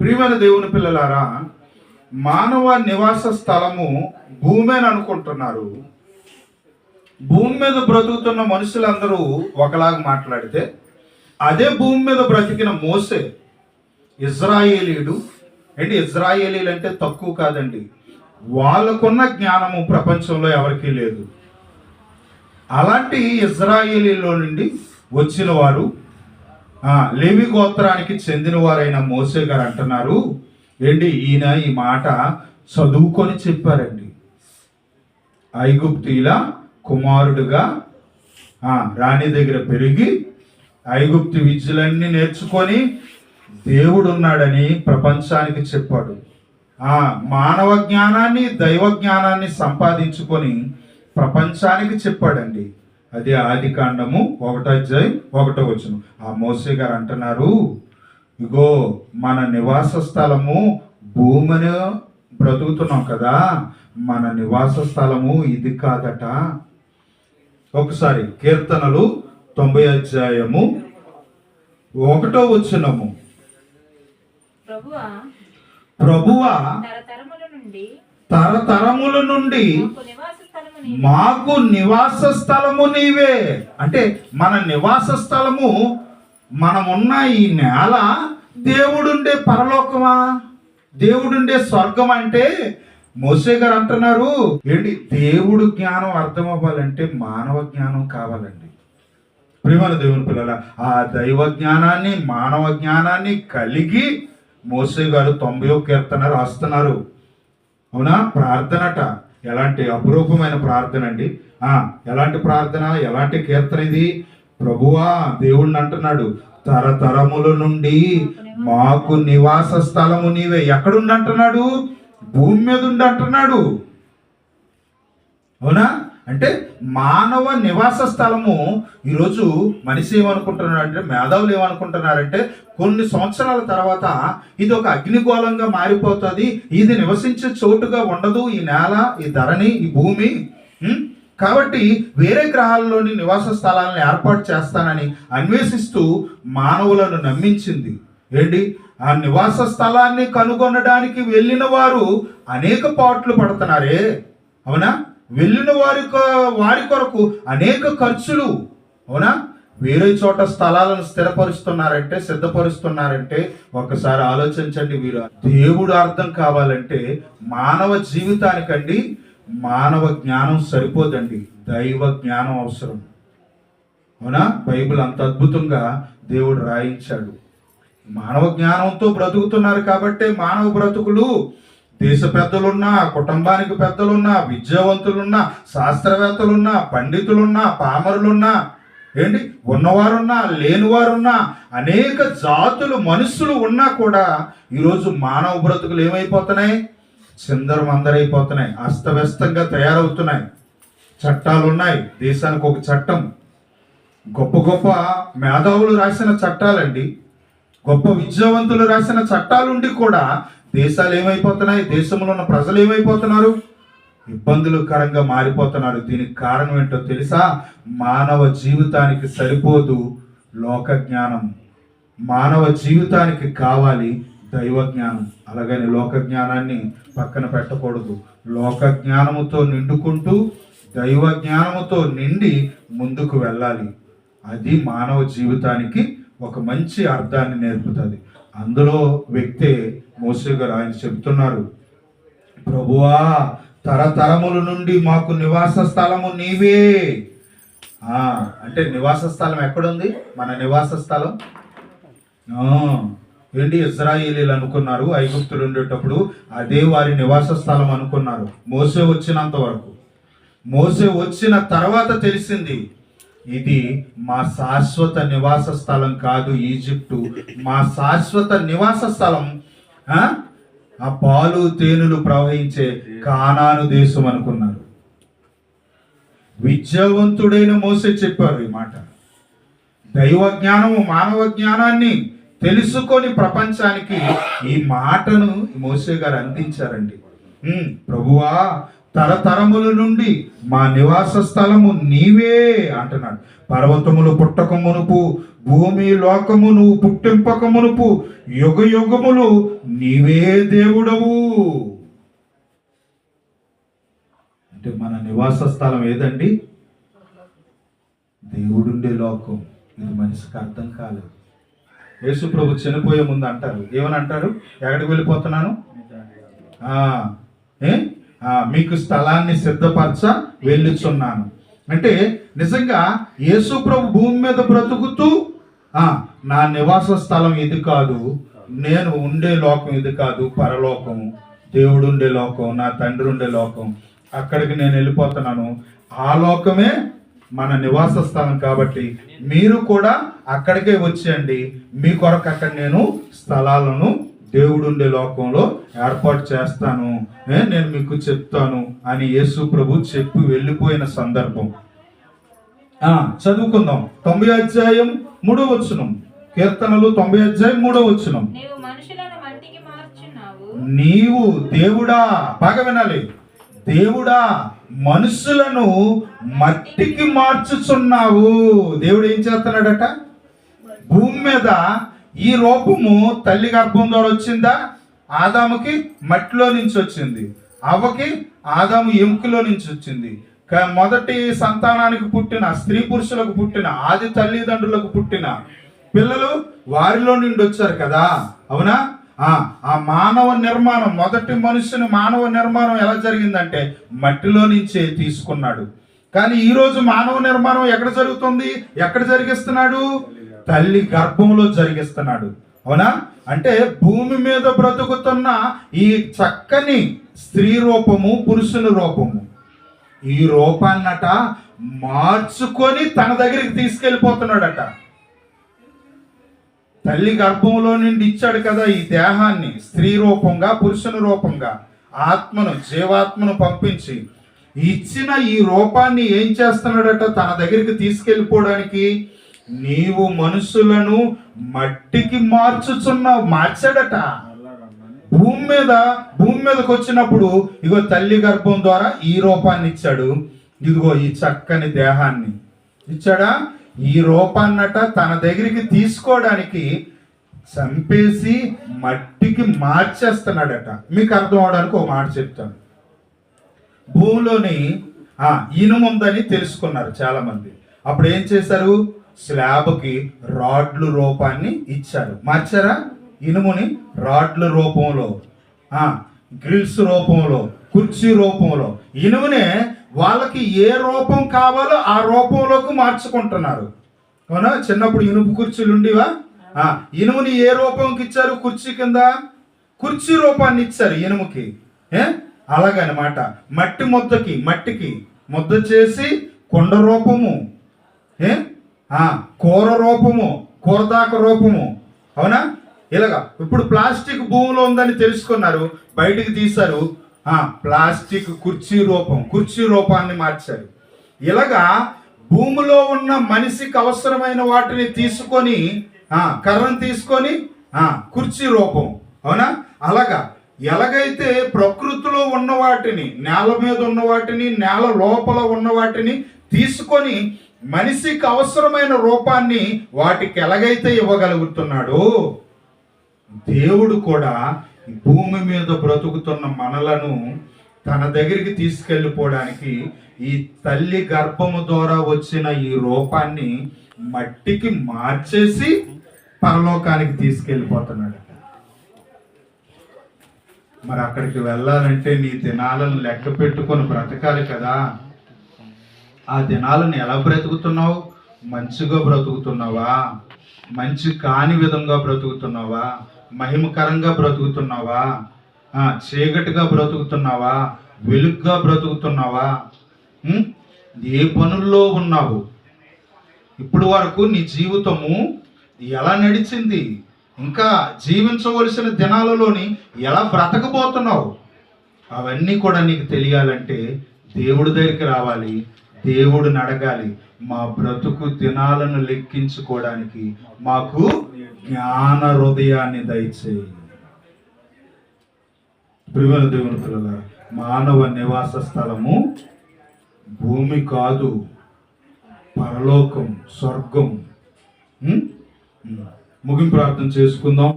ప్రియమైన దేవుని పిల్లలారా మానవ నివాస స్థలము భూమి అని అనుకుంటున్నారు. భూమి మీద బ్రతుకుతున్న మనుషులందరూ ఒకలాగా మాట్లాడితే అదే భూమి మీద బ్రతికిన మోసే ఇజ్రాయేలీడు. అంటే ఇజ్రాయేలీలు అంటే తక్కువ కాదండి వాళ్ళకున్న జ్ఞానము ప్రపంచంలో ఎవరికీ లేదు. అలాంటి ఇజ్రాయేలీలో నుండి వచ్చిన వారు లేవి గోత్రానికి చెందిన వారైన మోసే గారు అంటున్నారు. ఏంటి? ఈయన ఈ మాట చదువుకొని చెప్పారండి. ఐగుప్తీల కుమారుడుగా రాణి దగ్గర పెరిగి ఐగుప్తి విద్యలన్నీ నేర్చుకొని దేవుడు ఉన్నాడని ప్రపంచానికి చెప్పాడు. ఆ మానవ జ్ఞానాన్ని దైవ జ్ఞానాన్ని సంపాదించుకొని ప్రపంచానికి చెప్పాడండి. అదే ఆది కాండము ఒకటో అధ్యాయం ఒకటో వచ్చును ఆ మోసే గారు అంటున్నారు ఇగో మన నివాస స్థలము భూమిని బ్రతుకుతున్నాం కదా మన నివాస స్థలము ఇది కాదట. ఒకసారి కీర్తనలు తొంభై అధ్యాయము ఒకటో వచ్చినము ప్రభువా ప్రభువా తరతరముల నుండి తరతరముల నుండి మాకు నివాస స్థలము నీవే. అంటే మన నివాస స్థలము మనమున్న ఈ నేల దేవుడుండే పరలోకమా? దేవుడుండే స్వర్గం అంటే మోసే గారు అంటున్నారు. ఏంటి? దేవుడు జ్ఞానం అర్థం అవ్వాలంటే మానవ జ్ఞానం కావాలండి. ప్రేమల దేవుని పిల్లల ఆ దైవ జ్ఞానాన్ని మానవ జ్ఞానాన్ని కలిగి మోసే గారు తొంభై కీర్తన రాస్తున్నారు. అవునా? ప్రార్థనట. ఎలాంటి అపురూపమైన ప్రార్థన అండి? ఆ ఎలాంటి ప్రార్థన? ఎలాంటి కీర్తన ఇది? ప్రభువా దేవుణ్ణి అంటున్నాడు తరతరముల నుండి మాకు నివాస స్థలము నీవే. ఎక్కడుండంటున్నాడు భూమి మీద ఉండి అంటున్నాడు అవునా? అంటే మానవ నివాస స్థలము ఈరోజు మనిషి ఏమనుకుంటున్నాడు అంటే మేధావులు ఏమనుకుంటున్నారంటే కొన్ని సంవత్సరాల తర్వాత ఇది ఒక అగ్నిగోళంగా మారిపోతుంది ఇది నివసించే చోటుగా ఉండదు ఈ నేల ఈ ధరణి ఈ భూమి కాబట్టి వేరే గ్రహాల్లోని నివాస స్థలాలను ఏర్పాటు చేస్తానని అన్వేషిస్తూ మానవులను నమ్మించింది. ఏంటి? ఆ నివాస స్థలాన్ని కనుగొనడానికి వెళ్ళిన వారు అనేక పాట్లు పడుతున్నారే. అవునా? వెళ్ళిన వారి వారి కొరకు అనేక ఖర్చులు. అవునా? వేరే చోట స్థలాలను స్థిరపరుస్తున్నారంటే సిద్ధపరుస్తున్నారంటే ఒకసారి ఆలోచించండి వీరు. దేవుడు అర్థం కావాలంటే మానవ జీవితానికండి మానవ జ్ఞానం సరిపోదండి. దైవ జ్ఞానం అవసరం. అవునా? బైబిల్ అంత అద్భుతంగా దేవుడు రాయించాడు. మానవ జ్ఞానంతో బ్రతుకుతున్నారు కాబట్టే మానవ బ్రతుకులు దేశ పెద్దలున్నా కుటుంబానికి పెద్దలున్నా విద్యావంతులున్నా శాస్త్రవేత్తలున్నా పండితులున్నా పామరులున్నా ఏంటి? ఉన్నవారున్నా లేనివారున్నా అనేక జాతులు మనుషులు ఉన్నా కూడా ఈరోజు మానవ బ్రతుకులు ఏమైపోతున్నాయి? చిందరు అందరైపోతున్నాయి అస్తవ్యస్తంగా తయారవుతున్నాయి. చట్టాలు ఉన్నాయి దేశానికి ఒక చట్టం. గొప్ప గొప్ప మేధావులు రాసిన చట్టాలండి. గొప్ప విద్యావంతులు రాసిన చట్టాలుండి కూడా దేశాలు ఏమైపోతున్నాయి? దేశంలో ఉన్న ప్రజలు ఏమైపోతున్నారు? ఇబ్బందులకరంగా మారిపోతున్నారు దీనికి కారణం ఏంటో తెలుసా? మానవ జీవితానికి సరిపోదు లోక జ్ఞానం. మానవ జీవితానికి కావాలి దైవ జ్ఞానం. అలాగని లోక జ్ఞానాన్ని పక్కన పెట్టకూడదు. లోక జ్ఞానముతో నిండుకుంటూ దైవ జ్ఞానముతో నిండి ముందుకు వెళ్ళాలి. అది మానవ జీవితానికి ఒక మంచి అర్థాన్ని నేర్పుతుంది. అందులో వ్యక్తే మోసే గారు ఆయన చెప్తున్నారు ప్రభువా తరతరముల నుండి మాకు నివాస స్థలము నీవే. అంటే నివాస స్థలం ఎక్కడుంది? మన నివాస స్థలం? ఏంటి ఇజ్రాయేలీలు అనుకున్నారు ఐగుప్తులు ఉండేటప్పుడు అదే వారి నివాస స్థలం అనుకున్నారు. మోసే వచ్చినంత వరకు. మోసే వచ్చిన తర్వాత తెలిసింది ఇది మా శాశ్వత నివాస స్థలం కాదు ఈజిప్టు. మా శాశ్వత నివాస స్థలం ఆ? పాలు తేనెలు ప్రవహించే కానాను దేశం అనుకున్నారు. విద్యావంతుడైన మోసే చెప్పారు ఈ మాట. దైవ జ్ఞానము మానవ జ్ఞానాన్ని తెలుసుకొని ప్రపంచానికి ఈ మాటను మోసే గారు అందించారండి. ప్రభువా తరతరముల నుండి మా నివాస స్థలము నీవే అంటున్నాడు. పర్వతములు పుట్టక మునుపు భూమి లోకము నువ్వు పుట్టింపక మునుపు యుగ యుగములు నీవే దేవుడవు. అంటే మన నివాస స్థలం ఏదండి? దేవుడుండే లోకం. ఇది మనిషికి అర్థం కాలేదు యేసు ప్రభు చనిపోయే ముందు అంటారు. ఏమని అంటారు? ఎక్కడికి వెళ్ళిపోతున్నాను? ఏ? మీకు స్థలాన్ని సిద్ధపరచ వెళ్ళుచున్నాను. అంటే నిజంగా యేసు ప్రభు భూమి మీద బ్రతుకుతూ నా నివాస స్థలం ఇది కాదు నేను ఉండే లోకం ఇది కాదు పరలోకము దేవుడు ఉండే లోకం నా తండ్రి ఉండే లోకం అక్కడికి నేను వెళ్ళిపోతున్నాను. ఆ లోకమే మన నివాస స్థలం కాబట్టి మీరు కూడా అక్కడికే వచ్చేయండి. మీ కొరకు అక్కడ నేను స్థలాలను దేవుడుండే లోకంలో ఏర్పాటు చేస్తాను. నేను మీకు చెప్తాను అని యేసు ప్రభు చెప్పి వెళ్ళిపోయిన సందర్భం. ఆ చదువుకుందాం. తొంభై అధ్యాయం మూడో వచనం. కీర్తనలు తొంభై అధ్యాయం మూడో మార్చున్నావు. నీవు దేవుడా బాగా వినాలి. దేవుడా మనుషులను మట్టికి మార్చుచున్నావు. దేవుడు ఏం చేస్తున్నాడట? భూమి మీద ఈ రూపము తల్లి గర్భం ద్వారా వచ్చిందా? ఆదాముకి మట్టిలో నుంచి వచ్చింది. అవ్వకి ఆదాము ఎముకలో నుంచి వచ్చింది. మొదటి సంతానానికి పుట్టిన స్త్రీ పురుషులకు పుట్టిన ఆది తల్లిదండ్రులకు పుట్టిన పిల్లలు వారిలో నుండి వచ్చారు కదా? అవునా? ఆ ఆ మానవ నిర్మాణం మొదటి మనుషుని మానవ నిర్మాణం ఎలా జరిగిందంటే మట్టిలో నుంచే తీసుకున్నాడు. కానీ ఈరోజు మానవ నిర్మాణం ఎక్కడ జరుగుతుంది? ఎక్కడ జరిగిస్తున్నాడు? తల్లి గర్భంలో జరిగిస్తున్నాడు. అవునా? అంటే భూమి మీద బ్రతుకుతున్న ఈ చక్కని స్త్రీ రూపము పురుషుని రూపము. ఈ రూపాన్నట మార్చుకొని తన దగ్గరికి తీసుకెళ్ళిపోతున్నాడట. తల్లి గర్భంలో నుండి ఇచ్చాడు కదా ఈ దేహాన్ని స్త్రీ రూపంగా పురుషుని రూపంగా ఆత్మను జీవాత్మను పంపించి. ఇచ్చిన ఈ రూపాన్ని ఏం చేస్తున్నాడట తన దగ్గరికి తీసుకెళ్ళిపోవడానికి? నీవు మనుషులను మట్టికి మార్చుచున్నావు మార్చాడట. భూమి మీద భూమి మీదకి వచ్చినప్పుడు ఇగో తల్లి గర్భం ద్వారా ఈ రూపాన్ని ఇచ్చాడు. ఇదిగో ఈ చక్కని దేహాన్ని ఇచ్చాడా? ఈ రూపాన్నట తన దగ్గరికి తీసుకోవడానికి చంపేసి మట్టికి మార్చేస్తున్నాడట. మీకు అర్థం అవడానికి ఒక మాట చెప్తాను. భూమిలోని ఆ ఇనుము ఉందని తెలుసుకున్నారు చాలా మంది అప్పుడు ఏం చేశారు? స్లాబ్కి రాడ్లు రూపాన్ని ఇచ్చారు. మార్చారా? ఇనుముని రాడ్ల రూపంలో. గ్రిల్స్ రూపంలో కుర్చీ రూపంలో. ఇనుమునే వాళ్ళకి ఏ రూపం కావాలో ఆ రూపంలోకి మార్చుకుంటున్నారు. అవునా? చిన్నప్పుడు ఇనుపు కుర్చీలు ఉండేవా? ఇనుముని ఏ రూపంకి ఇచ్చారు? కుర్చీ కింద? కుర్చీ రూపాన్ని ఇచ్చారు ఇనుముకి. ఏ? అలాగనమాట. మట్టి ముద్దకి మట్టికి ముద్ద చేసి కొండ రూపము. ఏ? కూర రూపము కూరదాక రూపము. అవునా? ఇలాగా. ఇప్పుడు ప్లాస్టిక్ భూమిలో ఉందని తెలుసుకున్నారు. బయటికి తీశారు. ప్లాస్టిక్ కుర్చీ రూపం కుర్చీ రూపాన్ని మార్చారు. ఇలాగా భూమిలో ఉన్న మనిషికి అవసరమైన వాటిని తీసుకొని కర్రను తీసుకొని కుర్చీ రూపం. అవునా? అలాగా. ఎలాగైతే ప్రకృతిలో ఉన్న వాటిని నేల మీద ఉన్న వాటిని నేల లోపల ఉన్న వాటిని తీసుకొని మనిషికి అవసరమైన రూపాన్ని వాటికి ఎలాగైతే ఇవ్వగలుగుతున్నాడో దేవుడు కూడా భూమి మీద బ్రతుకుతున్న మనలను తన దగ్గరికి తీసుకెళ్ళిపోవడానికి ఈ తల్లి గర్భము ద్వారా వచ్చిన ఈ రూపాన్ని మట్టికి మార్చేసి పరలోకానికి తీసుకెళ్ళిపోతున్నాడు. మరి అక్కడికి వెళ్ళాలంటే నీ దినాలను లెక్క పెట్టుకొని బ్రతకాలి కదా. ఆ దినాలను ఎలా బ్రతుకుతున్నావు? మంచిగా బ్రతుకుతున్నావా? మంచి కాని విధంగా బ్రతుకుతున్నావా? మహిమకరంగా బ్రతుకుతున్నావా? చీకటిగా బ్రతుకుతున్నావా? వెలుగ్గా బ్రతుకుతున్నావా? ఏ పనుల్లో ఉన్నావు? ఇప్పుడు వరకు నీ జీవితము ఎలా నడిచింది? ఇంకా జీవించవలసిన దినాలలోని ఎలా బ్రతకబోతున్నావు? అవన్నీ కూడా నీకు తెలియాలంటే దేవుడి దగ్గరికి రావాలి. దేవుడిని అడగాలి మా బ్రతుకు దినాలను లెక్కించుకోవడానికి మాకు జ్ఞాన హృదయాన్ని దయచేయి. ప్రియమైన దేవుని పిల్లల మానవ నివాస స్థలము భూమి కాదు పరలోకం స్వర్గం. ముగింపు ప్రార్థన చేసుకుందాం.